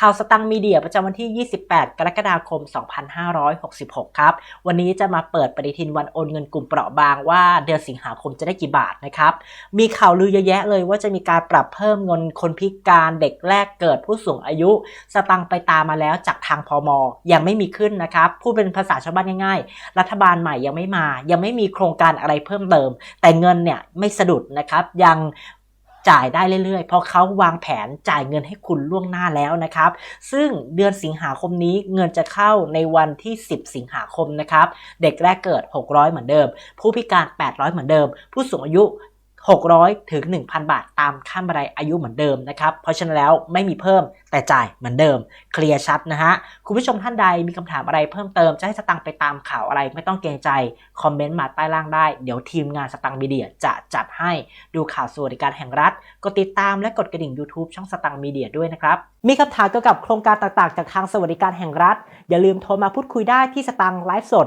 ข่าวสตังมีเดียประจำวันที่ 28 กรกฎาคม 2566 ครับ วันนี้จะมาเปิดปฏิทินวันโอนเงินกลุ่มเปราะบางว่าเดือนสิงหาคมจะได้กี่บาทนะครับ มีข่าวลือเยอะแยะเลยว่าจะมีการปรับเพิ่มเงินคนพิการเด็กแรกเกิดผู้สูงอายุ สตังค์ไปตามมาแล้วจากทางพมยังไม่มีขึ้นนะครับ พูดเป็นภาษาชาวบ้านง่ายๆ รัฐบาลใหม่ยังไม่มา ยังไม่มีโครงการอะไรเพิ่มเติม แต่เงินเนี่ยไม่สะดุดนะครับ ยัง จ่ายได้เรื่อยๆ เพราะเขาวางแผนจ่ายเงินให้คุณล่วงหน้าแล้วนะครับ ซึ่งเดือนสิงหาคมนี้เงินจะเข้าในวันที่ 10 สิงหาคมนะครับ เด็กแรกเกิด 600 เหมือนเดิม ผู้พิการ 800 เหมือนเดิม ผู้สูงอายุ 600 ถึง 1,000 บาทตามขั้นบันไดอายุเหมือนเดิมนะครับ เพราะฉะนั้นแล้วไม่มีเพิ่มแต่จ่ายเหมือนเดิม เคลียร์ชัดนะฮะ คุณผู้ชมท่านใดมีคำถามอะไรเพิ่มเติม จะให้สตังไปตามข่าวอะไรไม่ต้องเกรงใจ คอมเมนต์มาใต้ล่างได้ เดี๋ยวทีมงานสตังมีเดียจะจัดให้ดูข่าวสวัสดิการแห่งรัฐกดติดตามและกดกระดิ่ง YouTube ช่องสตังมีเดียด้วยนะครับ มีคำถามเกี่ยวกับโครงการต่างๆ จากทางสวัสดิการแห่งรัฐ อย่าลืมโทรมาพูดคุยได้ที่สตังไลฟ์สด